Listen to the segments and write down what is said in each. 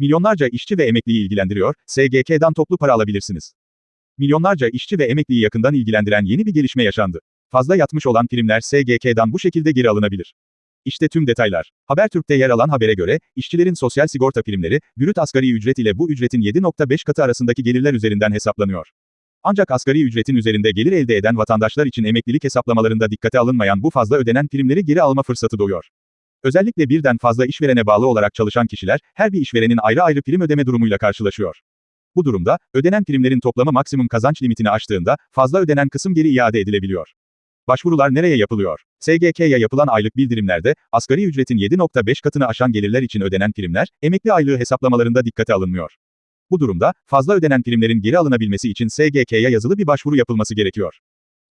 Milyonlarca işçi ve emekliyi ilgilendiriyor, SGK'dan toplu para alabilirsiniz. Milyonlarca işçi ve emekliyi yakından ilgilendiren yeni bir gelişme yaşandı. Fazla yatmış olan primler SGK'dan bu şekilde geri alınabilir. İşte tüm detaylar. Habertürk'te yer alan habere göre, işçilerin sosyal sigorta primleri, brüt asgari ücret ile bu ücretin 7.5 katı arasındaki gelirler üzerinden hesaplanıyor. Ancak asgari ücretin üzerinde gelir elde eden vatandaşlar için emeklilik hesaplamalarında dikkate alınmayan bu fazla ödenen primleri geri alma fırsatı doğuyor. Özellikle birden fazla işverene bağlı olarak çalışan kişiler, her bir işverenin ayrı ayrı prim ödeme durumuyla karşılaşıyor. Bu durumda, ödenen primlerin toplamı maksimum kazanç limitini aştığında, fazla ödenen kısım geri iade edilebiliyor. Başvurular nereye yapılıyor? SGK'ya yapılan aylık bildirimlerde, asgari ücretin 7.5 katını aşan gelirler için ödenen primler, emekli aylığı hesaplamalarında dikkate alınmıyor. Bu durumda, fazla ödenen primlerin geri alınabilmesi için SGK'ya yazılı bir başvuru yapılması gerekiyor.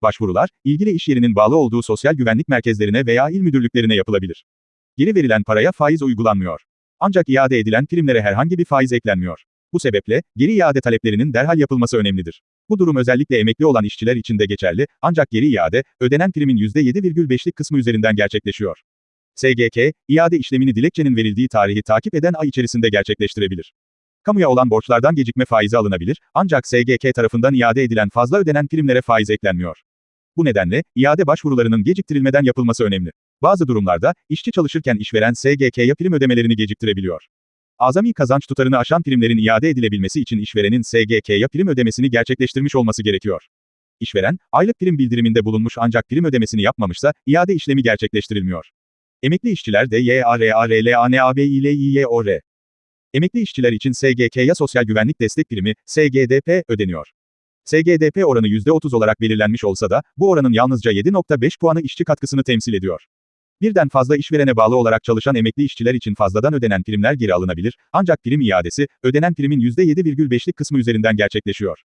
Başvurular, ilgili iş yerinin bağlı olduğu sosyal güvenlik merkezlerine veya il müdürlüklerine yapılabilir. Geri verilen paraya faiz uygulanmıyor. Ancak iade edilen primlere herhangi bir faiz eklenmiyor. Bu sebeple, geri iade taleplerinin derhal yapılması önemlidir. Bu durum özellikle emekli olan işçiler için de geçerli, ancak geri iade, ödenen primin %7,5'lik kısmı üzerinden gerçekleşiyor. SGK, iade işlemini dilekçenin verildiği tarihi takip eden ay içerisinde gerçekleştirebilir. Kamuya olan borçlardan gecikme faizi alınabilir, ancak SGK tarafından iade edilen fazla ödenen primlere faiz eklenmiyor. Bu nedenle, iade başvurularının geciktirilmeden yapılması önemli. Bazı durumlarda, işçi çalışırken işveren SGK'ya prim ödemelerini geciktirebiliyor. Azami kazanç tutarını aşan primlerin iade edilebilmesi için işverenin SGK'ya prim ödemesini gerçekleştirmiş olması gerekiyor. İşveren, aylık prim bildiriminde bulunmuş ancak prim ödemesini yapmamışsa, iade işlemi gerçekleştirilmiyor. Emekli işçiler de YARARLANABİLİYOR. Emekli işçiler için SGK'ya Sosyal Güvenlik Destek Primi, SGDP, ödeniyor. SGDP oranı %30 olarak belirlenmiş olsa da, bu oranın yalnızca 7.5 puanı işçi katkısını temsil ediyor. Birden fazla işverene bağlı olarak çalışan emekli işçiler için fazladan ödenen primler geri alınabilir, ancak prim iadesi, ödenen primin %7,5'lik kısmı üzerinden gerçekleşiyor.